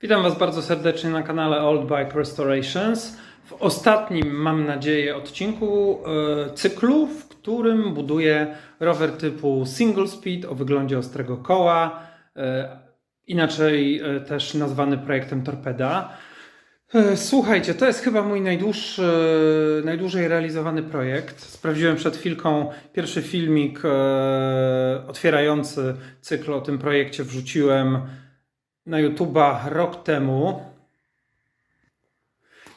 Witam Was bardzo serdecznie na kanale Old Bike Restorations. W ostatnim, mam nadzieję, odcinku e, cyklu, w którym buduję rower typu single speed o wyglądzie ostrego koła, e, inaczej e, też nazwany projektem Torpeda. Słuchajcie, to jest chyba mój najdłuższy, najdłużej realizowany projekt. Sprawdziłem przed chwilką pierwszy filmik otwierający cykl o tym projekcie, wrzuciłem na YouTube'a rok temu.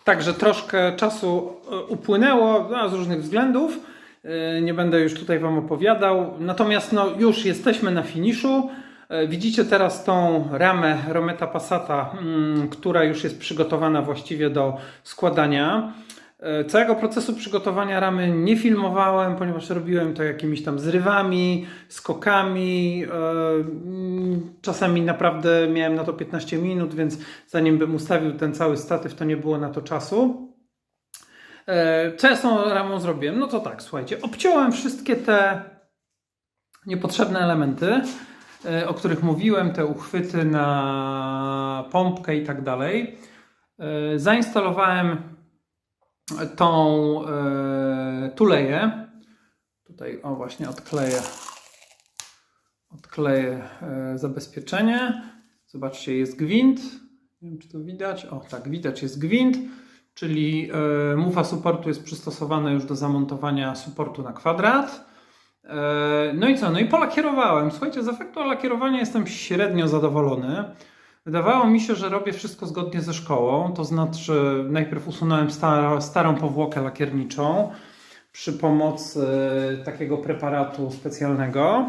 Także troszkę czasu e, upłynęło no, z różnych względów. E, Nie będę już tutaj Wam opowiadał. Natomiast no, już jesteśmy na finiszu. E, Widzicie teraz tą ramę Rometa Passata, mm, która już jest przygotowana właściwie do składania. E, Całego procesu przygotowania ramy nie filmowałem, ponieważ robiłem to jakimiś tam zrywami, skokami. e, mm, Czasami naprawdę miałem na to 15 minut, więc zanim bym ustawił ten cały statyw, to nie było na to czasu. E, Co ja z tą ramą zrobiłem? No to tak, słuchajcie, obciąłem wszystkie te niepotrzebne elementy, o których mówiłem, te uchwyty na pompkę i tak dalej. Zainstalowałem tą e, tuleję. Tutaj, o właśnie, odkleję, odkleję e, zabezpieczenie. Zobaczcie, jest gwint. Nie wiem, czy to widać. O, tak, widać, jest gwint, czyli e, mufa supportu jest przystosowana już do zamontowania supportu na kwadrat. No i co? No i polakierowałem. Słuchajcie, z efektu lakierowania jestem średnio zadowolony. Wydawało mi się, że robię wszystko zgodnie ze szkołą, to znaczy najpierw usunąłem sta- starą powłokę lakierniczą przy pomocy takiego preparatu specjalnego.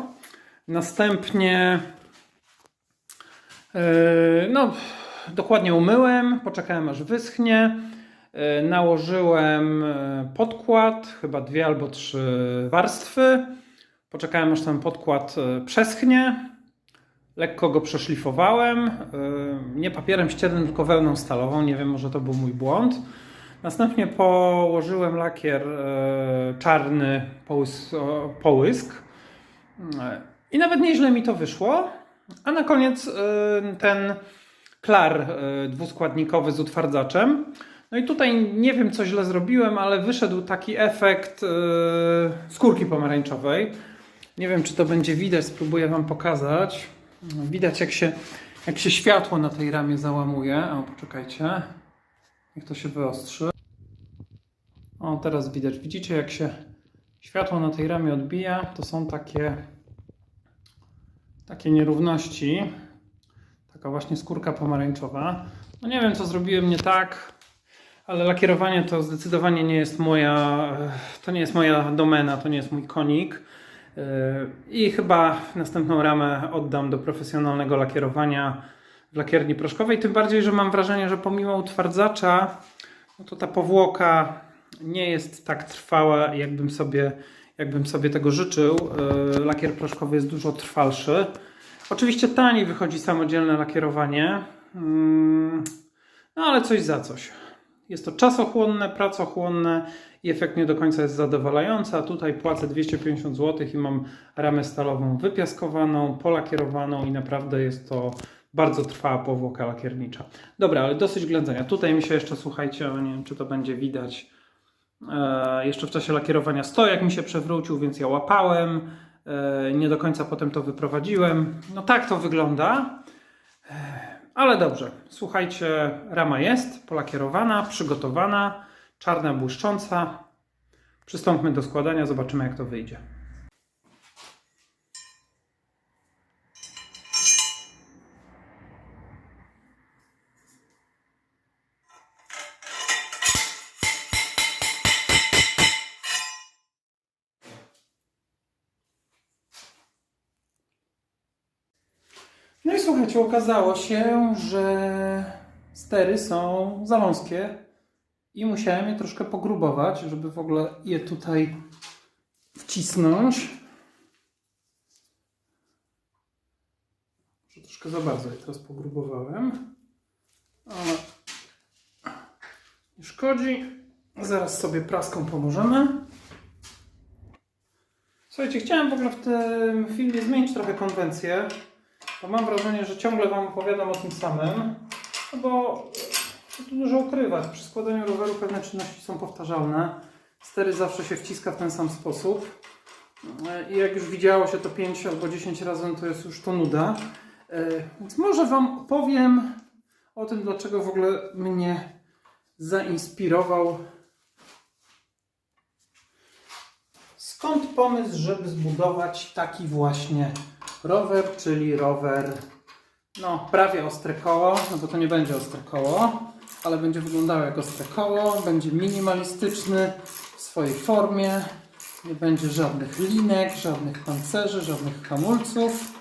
Następnie e, no, dokładnie umyłem, poczekałem aż wyschnie. E, Nałożyłem e, podkład, chyba dwie albo trzy warstwy. Poczekałem aż ten podkład e, przeschnie. Lekko go przeszlifowałem. e, Nie papierem ściernym, tylko wełną stalową. Nie wiem, może to był mój błąd. Następnie położyłem lakier e, czarny połysk. E, I nawet nieźle mi to wyszło. A na koniec ten klar dwuskładnikowy z utwardzaczem. No i tutaj nie wiem, co źle zrobiłem, ale wyszedł taki efekt skórki pomarańczowej. Nie wiem, czy to będzie widać, spróbuję Wam pokazać. Widać, jak się, jak się światło na tej ramie załamuje. O, poczekajcie. Niech to się wyostrzy. O, teraz widać. Widzicie, jak się światło na tej ramie odbija? To są takie, takie nierówności. Taka właśnie skórka pomarańczowa. No nie wiem, co zrobiłem nie tak, ale lakierowanie to zdecydowanie nie jest moja, to nie jest moja domena, to nie jest mój konik. Yy, I chyba następną ramę oddam do profesjonalnego lakierowania w lakierni proszkowej. Tym bardziej, że mam wrażenie, że pomimo utwardzacza, no to ta powłoka nie jest tak trwała, jakbym sobie, jakbym sobie tego życzył. Yy, Lakier proszkowy jest dużo trwalszy. Oczywiście taniej wychodzi samodzielne lakierowanie, mm, no ale coś za coś. Jest to czasochłonne, pracochłonne i efekt nie do końca jest zadowalający. A tutaj płacę 250 zł i mam ramę stalową wypiaskowaną, polakierowaną i naprawdę jest to bardzo trwała powłoka lakiernicza. Dobra, ale dosyć ględzenia. Tutaj mi się jeszcze, słuchajcie, nie wiem czy to będzie widać, e, jeszcze w czasie lakierowania stojak mi się przewrócił, więc ja łapałem. E, nie do końca potem to wyprowadziłem. No tak to wygląda. Ale dobrze, słuchajcie, rama jest polakierowana, przygotowana, czarna, błyszcząca. Przystąpmy do składania, zobaczymy jak to wyjdzie. No i słuchajcie, okazało się, że stery są za wąskie i musiałem je troszkę pogrubować, żeby w ogóle je tutaj wcisnąć. Może troszkę za bardzo je teraz pogrubowałem. Nie szkodzi. Zaraz sobie praską pomożemy. Słuchajcie, chciałem w ogóle w tym filmie zmienić trochę konwencję. Bo mam wrażenie, że ciągle Wam opowiadam o tym samym. No bo co tu dużo ukrywać. Przy składaniu roweru pewne czynności są powtarzalne. Stery zawsze się wciska w ten sam sposób. E, I jak już widziało się to 5 albo 10 razy, no to jest już to nuda. E, Więc może Wam opowiem o tym, dlaczego w ogóle mnie zainspirował. Skąd pomysł, żeby zbudować taki właśnie rower, czyli rower no, prawie ostre koło, no bo to nie będzie ostre koło, ale będzie wyglądało jak ostre koło, będzie minimalistyczny w swojej formie, nie będzie żadnych linek, żadnych pancerzy, żadnych hamulców.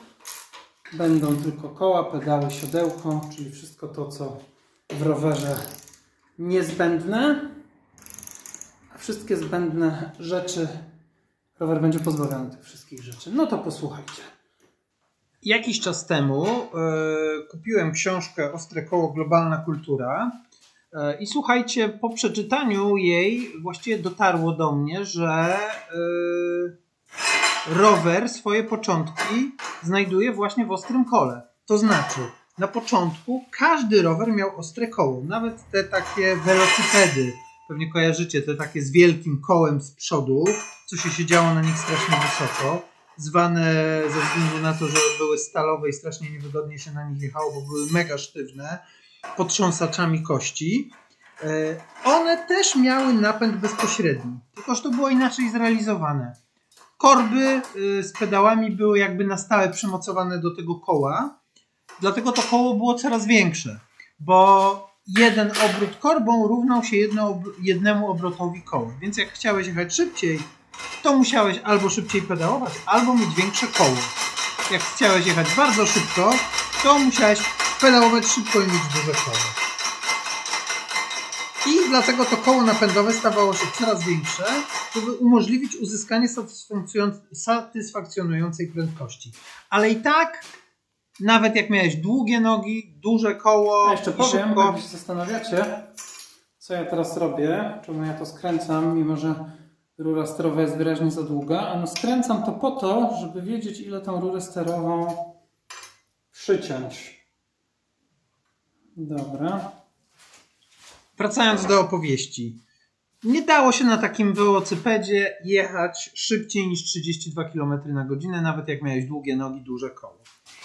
Będą tylko koła, pedały, siodełko, czyli wszystko to, co w rowerze niezbędne. A wszystkie zbędne rzeczy, rower będzie pozbawiony tych wszystkich rzeczy. No to posłuchajcie. Jakiś czas temu e, kupiłem książkę Ostre Koło Globalna Kultura. E, I słuchajcie, po przeczytaniu jej właściwie dotarło do mnie, że e, rower swoje początki znajduje właśnie w ostrym kole. To znaczy, na początku każdy rower miał ostre koło, nawet te takie welocypedy. Pewnie kojarzycie te takie z wielkim kołem z przodu, co się siedziało na nich strasznie wysoko zwane ze względu na to, że były stalowe i strasznie niewygodnie się na nich jechało, bo były mega sztywne, potrząsaczami kości. E, One też miały napęd bezpośredni, tylko to było inaczej zrealizowane. Korby y, z pedałami były jakby na stałe przymocowane do tego koła, dlatego to koło było coraz większe, bo jeden obrót korbą równał się jedno, jednemu obrotowi koła. Więc jak chciałeś jechać szybciej, to musiałeś albo szybciej pedałować, albo mieć większe koło. Jak chciałeś jechać bardzo szybko, to musiałeś pedałować szybko i mieć duże koło. I dlatego to koło napędowe stawało się coraz większe, żeby umożliwić uzyskanie satysfakcjonując- satysfakcjonującej prędkości. Ale i tak, nawet jak miałeś długie nogi, duże koło A jeszcze powiem, szybko, jak się zastanawiacie, co ja teraz robię, czemu ja to skręcam, mimo że rura sterowa jest wyraźnie za długa, a no skręcam to po to, żeby wiedzieć, ile tą rurę sterową przyciąć. Dobra. Wracając do opowieści. Nie dało się na takim welocypedzie jechać szybciej niż 32 km na godzinę, nawet jak miałeś długie nogi, duże koło.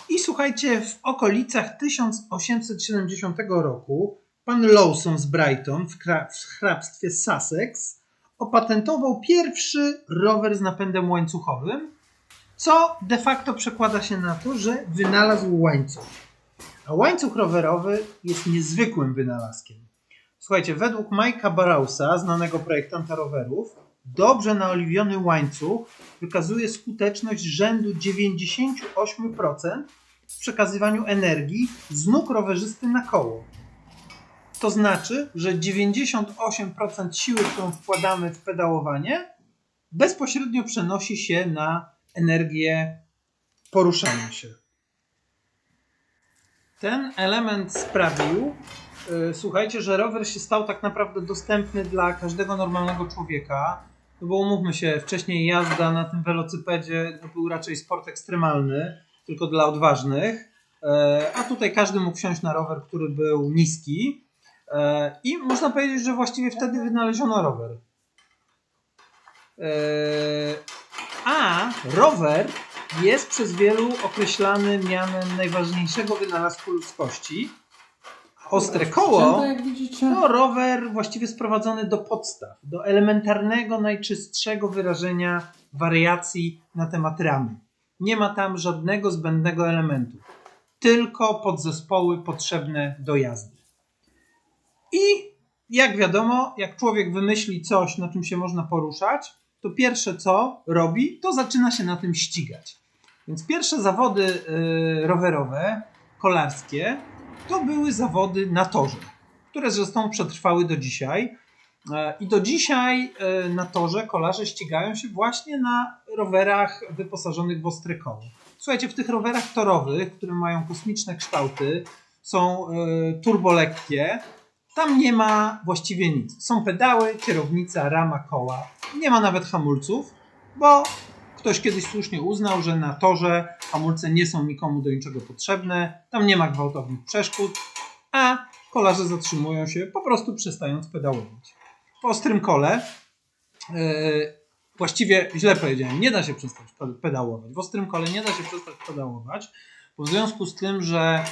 I słuchajcie, w okolicach 1870 roku pan Lawson z Brighton w, w hrabstwie Sussex opatentował pierwszy rower z napędem łańcuchowym, co de facto przekłada się na to, że wynalazł łańcuch. A łańcuch rowerowy jest niezwykłym wynalazkiem. Słuchajcie, według Mike'a Barrowsa, znanego projektanta rowerów, dobrze naoliwiony łańcuch wykazuje skuteczność rzędu 98% w przekazywaniu energii z nóg rowerzysty na koło. To znaczy, że 98% siły, którą wkładamy w pedałowanie, bezpośrednio przenosi się na energię poruszania się. Ten element sprawił, yy, słuchajcie, że rower się stał tak naprawdę dostępny dla każdego normalnego człowieka. No bo umówmy się, wcześniej jazda na tym welocypedzie to był raczej sport ekstremalny, tylko dla odważnych. E, A tutaj każdy mógł wsiąść na rower, który był niski. E, I można powiedzieć, że właściwie wtedy wynaleziono rower. E, A rower jest przez wielu określany mianem najważniejszego wynalazku ludzkości. Ostre koło to rower właściwie sprowadzony do podstaw, do elementarnego, najczystszego wyrażenia wariacji na temat ramy. Nie ma tam żadnego zbędnego elementu, tylko podzespoły potrzebne do jazdy. I jak wiadomo, jak człowiek wymyśli coś, na czym się można poruszać, to pierwsze co robi, to zaczyna się na tym ścigać. Więc pierwsze zawody y, rowerowe, kolarskie, to były zawody na torze, które zresztą przetrwały do dzisiaj. E, I do dzisiaj e, na torze kolarze ścigają się właśnie na rowerach wyposażonych w ostre koło. Słuchajcie, w tych rowerach torowych, które mają kosmiczne kształty, są e, turbolekkie, tam nie ma właściwie nic. Są pedały, kierownica, rama, koła. Nie ma nawet hamulców, bo ktoś kiedyś słusznie uznał, że na torze hamulce nie są nikomu do niczego potrzebne, tam nie ma gwałtownych przeszkód, a kolarze zatrzymują się, po prostu przestając pedałować. Po ostrym kole, e, właściwie źle powiedziałem, nie da się przestać pe- pedałować. W ostrym kole nie da się przestać pedałować, bo w związku z tym, że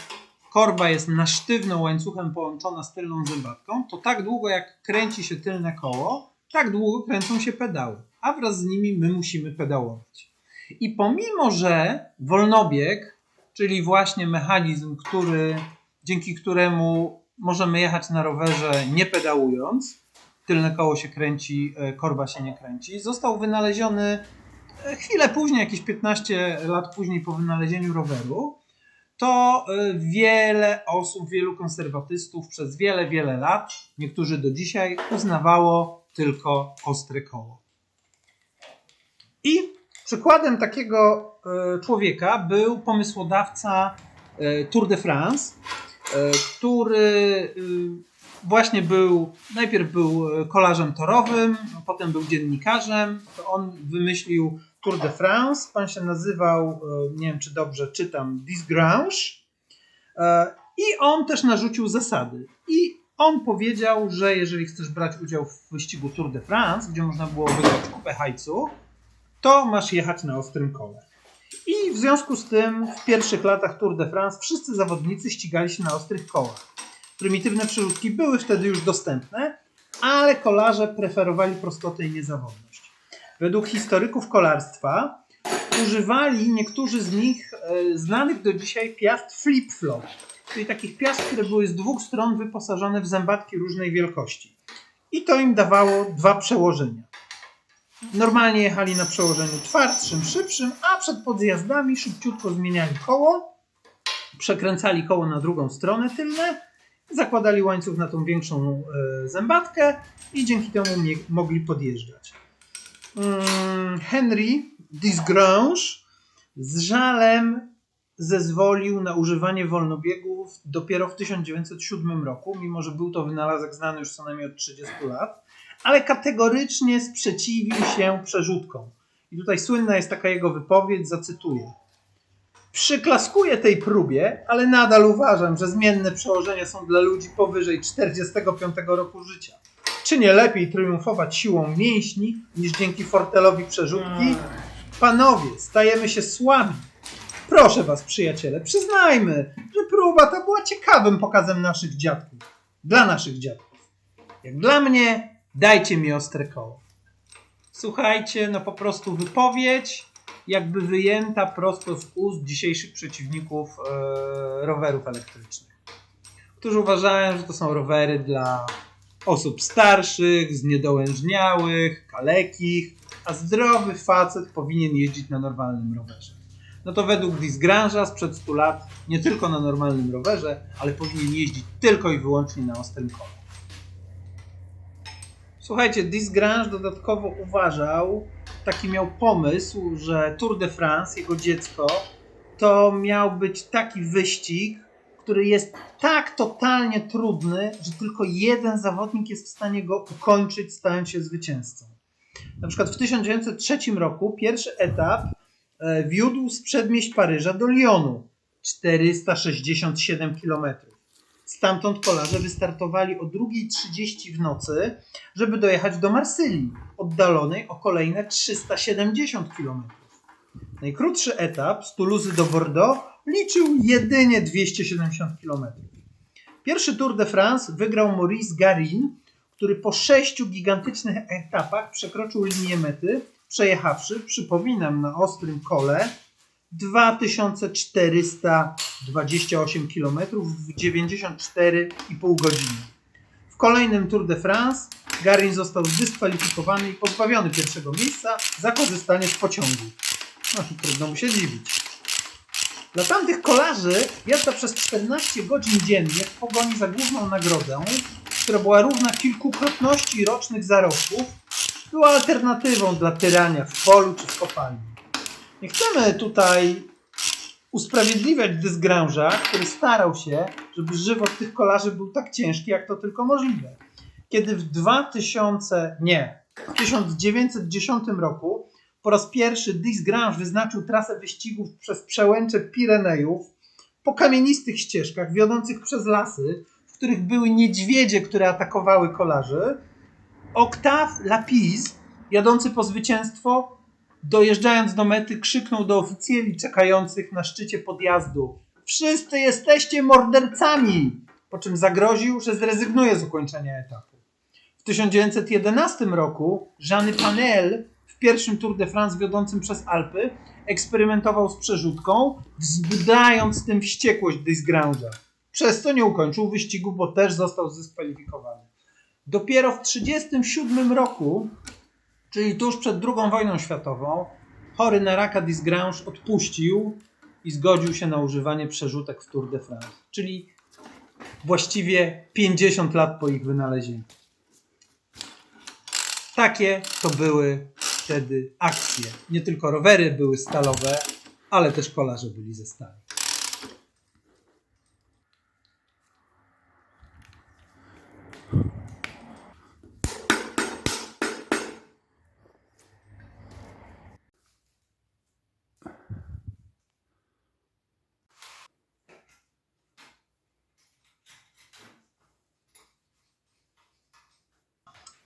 korba jest na sztywno łańcuchem połączona z tylną zębatką, to tak długo jak kręci się tylne koło, tak długo kręcą się pedały, a wraz z nimi my musimy pedałować. I pomimo, że wolnobieg, czyli właśnie mechanizm, który, dzięki któremu możemy jechać na rowerze nie pedałując, tylne koło się kręci, e, korba się nie kręci, został wynaleziony e, chwilę później, jakieś 15 lat później po wynalezieniu roweru, to e, wiele osób, wielu konserwatystów przez wiele, wiele lat, niektórzy do dzisiaj, uznawało tylko ostre koło. I przykładem takiego e, człowieka był pomysłodawca e, Tour de France, który właśnie był, najpierw był kolarzem torowym, potem był dziennikarzem. On wymyślił Tour de France. Pan się nazywał, e, nie wiem czy dobrze czytam, Disgrange. E, I on też narzucił zasady. I on powiedział, że jeżeli chcesz brać udział w wyścigu Tour de France, gdzie można było wygrać kupę hajcu, to masz jechać na ostrym kole. I w związku z tym w pierwszych latach Tour de France wszyscy zawodnicy ścigali się na ostrych kołach. Prymitywne przerzutki były wtedy już dostępne, ale kolarze preferowali prostotę i niezawodność. Według historyków kolarstwa używali niektórzy z nich e, znanych do dzisiaj piast flip-flop, czyli takich piast, które były z dwóch stron wyposażone w zębatki różnej wielkości. I to im dawało dwa przełożenia. Normalnie jechali na przełożeniu twardszym, szybszym, a przed podjazdami szybciutko zmieniali koło, przekręcali koło na drugą stronę tylne, zakładali łańcuch na tą większą e, zębatkę i dzięki temu mogli podjeżdżać. Mm, Henry Disgrange z żalem zezwolił na używanie wolnobiegów dopiero w 1907 roku, mimo że był to wynalazek znany już co najmniej od 30 lat, ale kategorycznie sprzeciwił się przerzutkom. I tutaj słynna jest taka jego wypowiedź, zacytuję. Przyklaskuję tej próbie, ale nadal uważam, że zmienne przełożenia są dla ludzi powyżej 45 roku życia. Czy nie lepiej triumfować siłą mięśni niż dzięki fortelowi przerzutki? Panowie, stajemy się słabi. Proszę was, przyjaciele, przyznajmy, że próba ta była ciekawym pokazem naszych dziadków. Dla naszych dziadków. Jak dla mnie, dajcie mi ostre koło. Słuchajcie, no po prostu wypowiedź, jakby wyjęta prosto z ust dzisiejszych przeciwników e, rowerów elektrycznych, którzy uważają, że to są rowery dla osób starszych, zniedołężniałych, kalekich, a zdrowy facet powinien jeździć na normalnym rowerze. No to według Disgrange'a sprzed 100 lat nie tylko na normalnym rowerze, ale powinien jeździć tylko i wyłącznie na ostrym kole. Słuchajcie, Disgrange dodatkowo uważał, taki miał pomysł, że Tour de France, jego dziecko, to miał być taki wyścig, który jest tak totalnie trudny, że tylko jeden zawodnik jest w stanie go ukończyć, stając się zwycięzcą. Na przykład w 1903 roku pierwszy etap e, wiódł z przedmieść Paryża do Lyonu 467 km. Stamtąd kolarze wystartowali o 2.30 w nocy, żeby dojechać do Marsylii, oddalonej o kolejne 370 km. Najkrótszy etap z Toulouse do Bordeaux liczył jedynie 270 km. Pierwszy Tour de France wygrał Maurice Garin, który po sześciu gigantycznych etapach przekroczył linię mety, przejechawszy, przypominam, na ostrym kole 2428 km w 94,5 godziny. W kolejnym Tour de France Garin został zdyskwalifikowany i pozbawiony pierwszego miejsca za korzystanie z pociągu. No, trudno mu się dziwić. Dla tamtych kolarzy jazda przez 14 godzin dziennie w pogoni za główną nagrodę, która była równa kilkukrotności rocznych zarobków, była alternatywą dla tyrania w polu czy w kopalni. Nie chcemy tutaj usprawiedliwiać Dysgrange'a, który starał się, żeby żywot tych kolarzy był tak ciężki, jak to tylko możliwe. Kiedy w 2000, nie, w 1910 roku po raz pierwszy Disgrange wyznaczył trasę wyścigów przez przełęcze Pirenejów po kamienistych ścieżkach wiodących przez lasy, w których były niedźwiedzie, które atakowały kolarzy. Octave Lapis, jadący po zwycięstwo, dojeżdżając do mety, krzyknął do oficjeli czekających na szczycie podjazdu: Wszyscy jesteście mordercami! Po czym zagroził, że zrezygnuje z ukończenia etapu. W 1911 roku Jean Panel pierwszym Tour de France wiodącym przez Alpy eksperymentował z przerzutką, wzbudzając tym wściekłość Disgrange'a. Przez co nie ukończył wyścigu, bo też został zdyskwalifikowany. Dopiero w 1937 roku, czyli tuż przed II wojną światową, chory na raka Disgrange odpuścił i zgodził się na używanie przerzutek w Tour de France. Czyli właściwie 50 lat po ich wynalezieniu. Takie to były wtedy akcje. Nie tylko rowery były stalowe, ale też kolarze byli ze stali.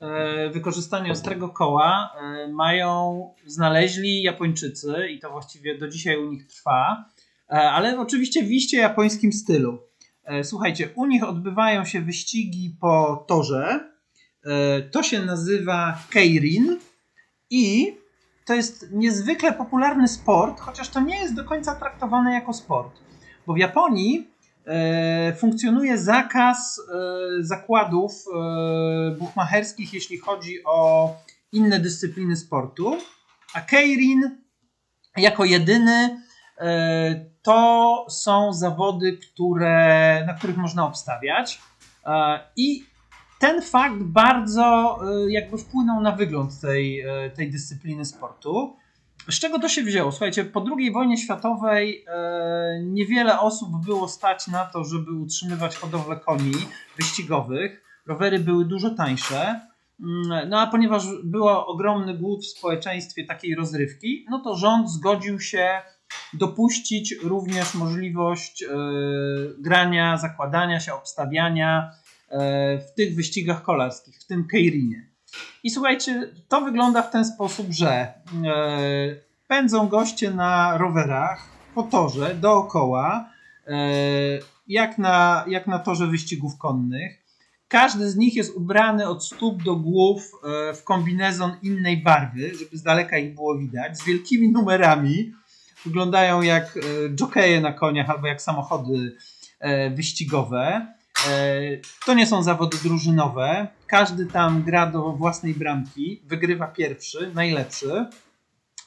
e, wykorzystanie ostrego koła e, mają, znaleźli Japończycy i to właściwie do dzisiaj u nich trwa, e, ale oczywiście w iście japońskim stylu. E, Słuchajcie, u nich odbywają się wyścigi po torze. To się nazywa keirin i to jest niezwykle popularny sport, chociaż to nie jest do końca traktowane jako sport. Bo w Japonii funkcjonuje zakaz e, zakładów e, buchmacherskich, jeśli chodzi o inne dyscypliny sportu, a keirin jako jedyny e, to są zawody, które, na których można obstawiać E, i ten fakt bardzo e, jakby wpłynął na wygląd tej, e, tej dyscypliny sportu. Z czego to się wzięło? Słuchajcie, po II wojnie światowej e, niewiele osób było stać na to, żeby utrzymywać hodowlę koni wyścigowych. Rowery były dużo tańsze. Mm, No a ponieważ był ogromny głód w społeczeństwie takiej rozrywki, no to rząd zgodził się dopuścić również możliwość e, grania, zakładania się, obstawiania e, w tych wyścigach kolarskich, w tym Keirinie. I słuchajcie, to wygląda w ten sposób, że e, pędzą goście na rowerach po torze dookoła, e, jak na, jak na torze wyścigów konnych. Każdy z nich jest ubrany od stóp do głów e, w kombinezon innej barwy, żeby z daleka ich było widać, z wielkimi numerami. Wyglądają jak e, jokeje na koniach albo jak samochody e, wyścigowe. E, To nie są zawody drużynowe. Każdy tam gra do własnej bramki, wygrywa pierwszy, najlepszy.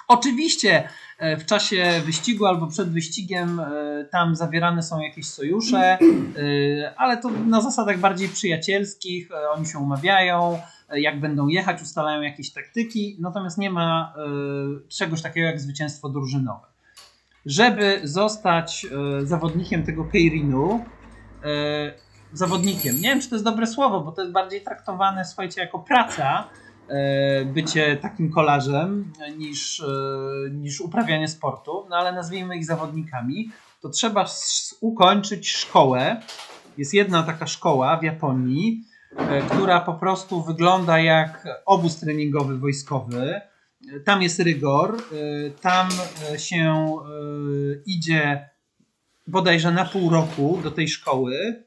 Oczywiście e, w czasie wyścigu albo przed wyścigiem e, tam zawierane są jakieś sojusze, e, ale to na zasadach bardziej przyjacielskich. Oni się umawiają, jak będą jechać, ustalają jakieś taktyki, natomiast nie ma czegoś takiego jak zwycięstwo drużynowe. Żeby zostać zawodnikiem tego Keirinu, zawodnikiem. Nie wiem, czy to jest dobre słowo, bo to jest bardziej traktowane, słuchajcie, jako praca, e, bycie takim kolarzem, e, niż, e, niż uprawianie sportu, no ale nazwijmy ich zawodnikami. To trzeba ukończyć szkołę. Jest jedna taka szkoła w Japonii, która po prostu wygląda jak obóz treningowy wojskowy. Tam jest rygor, tam się idzie bodajże na pół roku do tej szkoły.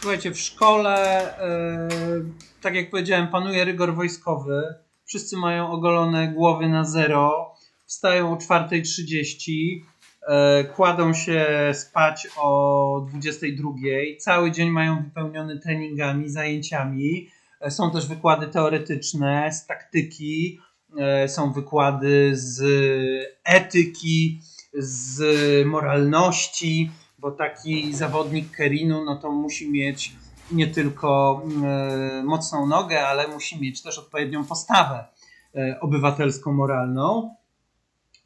Słuchajcie, w szkole, e, tak jak powiedziałem, panuje rygor wojskowy. Wszyscy mają ogolone głowy na zero. Wstają o 4.30, e, kładą się spać o 22.00. Cały dzień mają wypełniony treningami, zajęciami. E, Są też wykłady teoretyczne z taktyki, są wykłady z etyki, z moralności bo taki zawodnik Kerinu no to musi mieć nie tylko e, mocną nogę, ale musi mieć też odpowiednią postawę e, obywatelsko-moralną.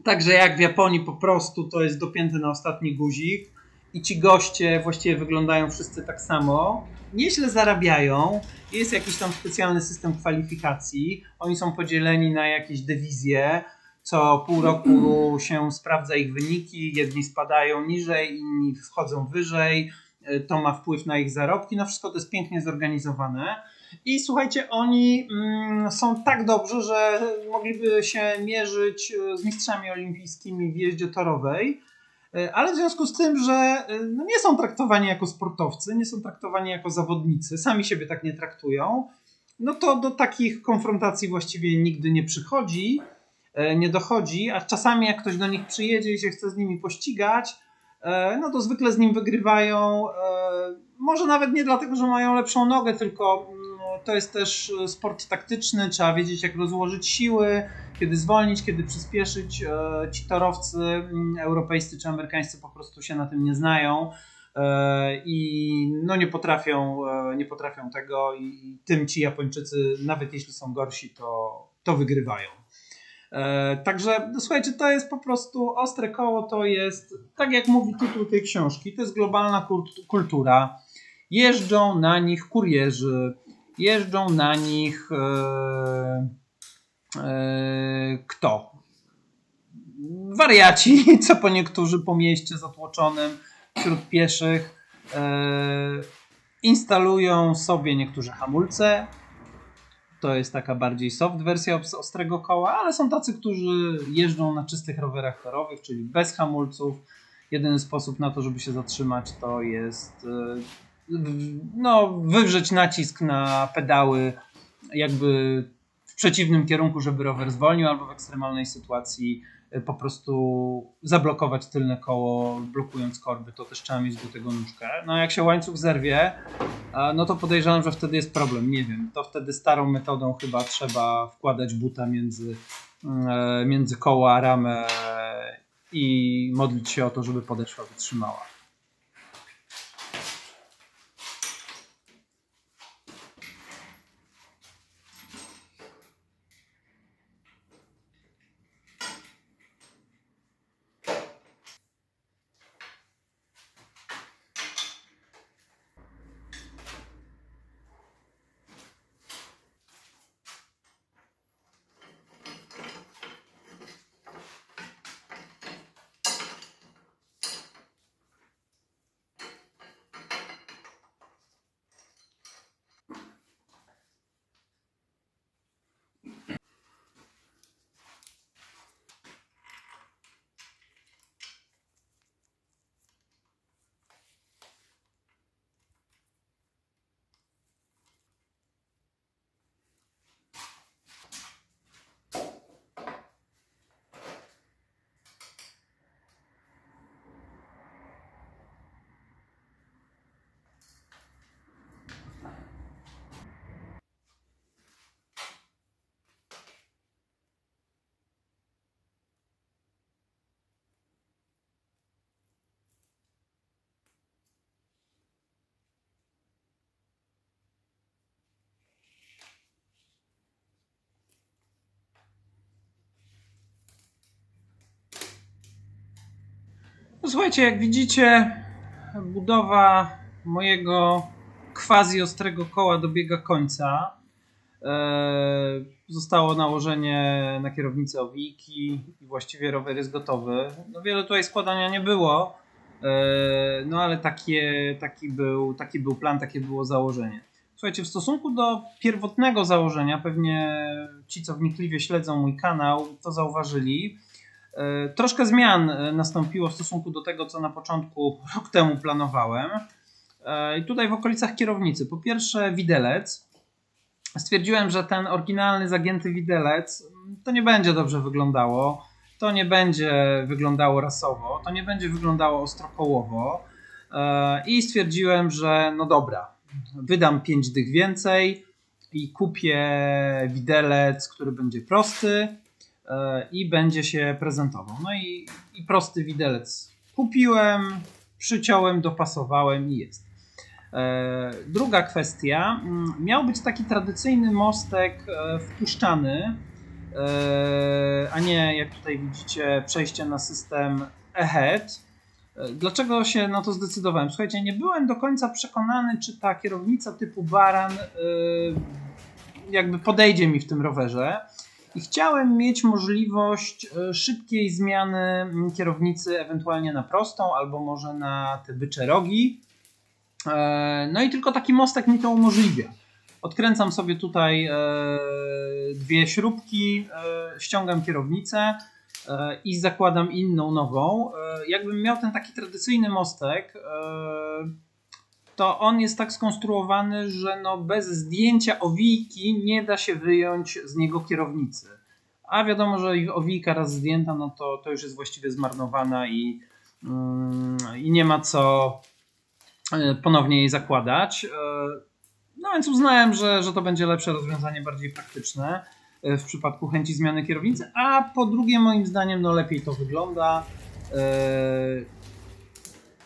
Także jak w Japonii po prostu to jest dopięte na ostatni guzik i ci goście właściwie wyglądają wszyscy tak samo. Nieźle zarabiają, jest jakiś tam specjalny system kwalifikacji. Oni są podzieleni na jakieś dywizje, co pół roku się sprawdza ich wyniki, jedni spadają niżej, inni wchodzą wyżej. e, to ma wpływ na ich zarobki. No wszystko to jest pięknie zorganizowane. I słuchajcie, oni mm, są tak dobrzy, że mogliby się mierzyć e, z mistrzami olimpijskimi w jeździe torowej. E, Ale w związku z tym, że no nie są traktowani jako sportowcy, nie są traktowani jako zawodnicy, sami siebie tak nie traktują, no to do takich konfrontacji właściwie nigdy nie przychodzi, nie dochodzi, a czasami jak ktoś do nich przyjedzie i się chce z nimi pościgać, e, no to zwykle z nim wygrywają. e, Może nawet nie dlatego, że mają lepszą nogę, tylko mm, to jest też e, sport taktyczny, trzeba wiedzieć jak rozłożyć siły, kiedy zwolnić, kiedy przyspieszyć. E, Ci torowcy mm, europejscy czy amerykańscy po prostu się na tym nie znają e, i no nie potrafią, e, nie potrafią tego i tym ci Japończycy, nawet jeśli są gorsi, to, to wygrywają. E, Także no, słuchajcie, to jest po prostu ostre koło, to jest, tak jak mówi tytuł tej książki, to jest globalna kult- kultura. Jeżdżą na nich kurierzy, jeżdżą na nich e, e, kto? Wariaci, co po niektórzy po mieście zatłoczonym wśród pieszych. E, instalują sobie niektórzy hamulce. To jest taka bardziej soft wersja os- ostrego koła, ale są tacy, którzy jeżdżą na czystych rowerach torowych, czyli bez hamulców. Jedyny sposób na to, żeby się zatrzymać, to jest e, no, wywrzeć nacisk na pedały, jakby w przeciwnym kierunku, żeby rower zwolnił, albo w ekstremalnej sytuacji po prostu zablokować tylne koło, blokując korby. To też trzeba mieć do tego nóżkę. No jak się łańcuch zerwie, no to podejrzewam, że wtedy jest problem. Nie wiem, to wtedy starą metodą chyba trzeba wkładać buta między, e, między koło a ramę i modlić się o to, żeby podeszła wytrzymała. No słuchajcie, jak widzicie, budowa mojego quasi ostrego koła dobiega końca. Eee, Zostało nałożenie na kierownicę owiki i właściwie rower jest gotowy. No wiele tutaj składania nie było, eee, no ale takie, taki, był, taki był plan, takie było założenie. Słuchajcie, w stosunku do pierwotnego założenia, pewnie ci, co wnikliwie śledzą mój kanał, to zauważyli. Troszkę zmian e, nastąpiło w stosunku do tego, co na początku rok temu planowałem. E, I tutaj w okolicach kierownicy. Po pierwsze, widelec. Stwierdziłem, że ten oryginalny, zagięty widelec mm, to nie będzie dobrze wyglądało. To nie będzie wyglądało rasowo, to nie będzie wyglądało ostrokołowo. E, I stwierdziłem, że no dobra, wydam 5 dych więcej i kupię widelec, który będzie prosty i będzie się prezentował. No i, i prosty widelec kupiłem, przyciąłem, dopasowałem i jest. E, Druga kwestia. mm, Miał być taki tradycyjny mostek e, wpuszczany, e, a nie jak tutaj widzicie przejście na system Ahead. E, Dlaczego się na to zdecydowałem? Słuchajcie, nie byłem do końca przekonany, czy ta kierownica typu Baran e, jakby podejdzie mi w tym rowerze. I chciałem mieć możliwość e, szybkiej zmiany mm, kierownicy, ewentualnie na prostą, albo może na te bycze rogi. E, No i tylko taki mostek mi to umożliwia. Odkręcam sobie tutaj e, dwie śrubki, ściągam kierownicę i zakładam inną, nową. Jakbym miał ten taki tradycyjny mostek, to on jest tak skonstruowany, że no bez zdjęcia owijki nie da się wyjąć z niego kierownicy. A wiadomo, że owijka raz zdjęta, no to, to już jest właściwie zmarnowana i, mm, i nie ma co e, ponownie jej zakładać. E, No więc uznałem, że, że to będzie lepsze rozwiązanie, bardziej praktyczne e, w przypadku chęci zmiany kierownicy, a po drugie moim zdaniem no lepiej to wygląda.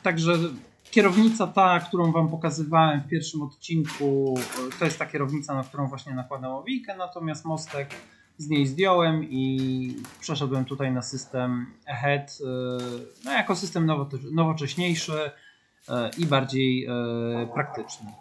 Także kierownica ta, którą wam pokazywałem w pierwszym odcinku, e, to jest ta kierownica, na którą właśnie nakładam owijkę, natomiast mostek z niej zdjąłem i przeszedłem tutaj na system Ahead, e, no jako system nowocze- nowocześniejszy e, i bardziej praktyczny.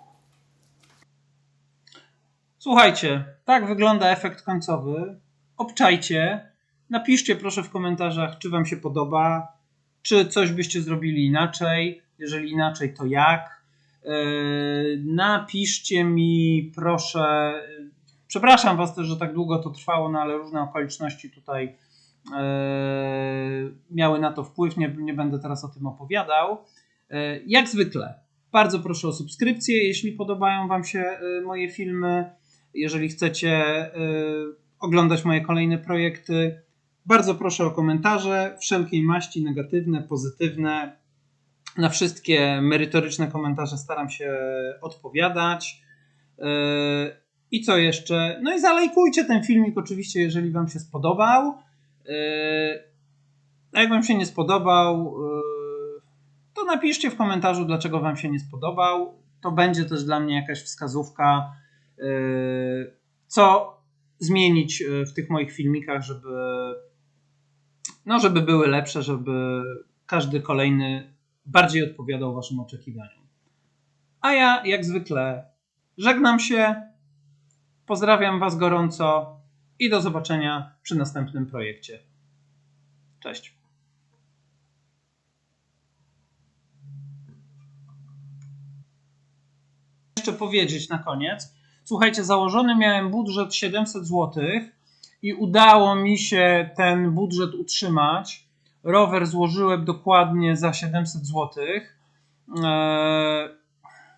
Słuchajcie, tak wygląda efekt końcowy. Obczajcie. Napiszcie proszę w komentarzach, czy Wam się podoba, czy coś byście zrobili inaczej. Jeżeli inaczej, to jak. Yy, Napiszcie mi proszę. Przepraszam Was też, że tak długo to trwało, no ale różne okoliczności tutaj yy, miały na to wpływ. Nie, nie będę teraz o tym opowiadał. Yy, Jak zwykle, bardzo proszę o subskrypcję, jeśli podobają Wam się moje filmy. Jeżeli chcecie oglądać moje kolejne projekty, bardzo proszę o komentarze wszelkiej maści, negatywne, pozytywne. Na wszystkie merytoryczne komentarze staram się odpowiadać. Yy, I co jeszcze? No i zalajkujcie ten filmik oczywiście, jeżeli Wam się spodobał. Yy, A jak Wam się nie spodobał, yy, to napiszcie w komentarzu, dlaczego Wam się nie spodobał. To będzie też dla mnie jakaś wskazówka, co zmienić w tych moich filmikach, żeby, no, żeby były lepsze, żeby każdy kolejny bardziej odpowiadał Waszym oczekiwaniom. A ja, jak zwykle, żegnam się, pozdrawiam Was gorąco i do zobaczenia przy następnym projekcie. Cześć. Jeszcze powiedzieć na koniec. Słuchajcie, założony miałem budżet 700 zł i udało mi się ten budżet utrzymać. Rower złożyłem dokładnie za 700 zł. Eee,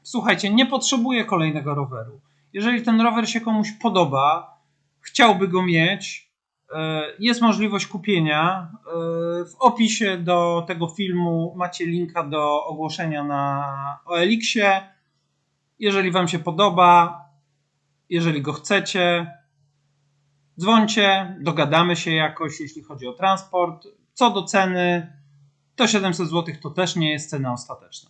Słuchajcie, nie potrzebuję kolejnego roweru. Jeżeli ten rower się komuś podoba, chciałby go mieć, e, jest możliwość kupienia. E, W opisie do tego filmu macie linka do ogłoszenia na OLX-ie. Jeżeli Wam się podoba, jeżeli go chcecie, dzwońcie, dogadamy się jakoś, jeśli chodzi o transport. Co do ceny, to 700 zł to też nie jest cena ostateczna.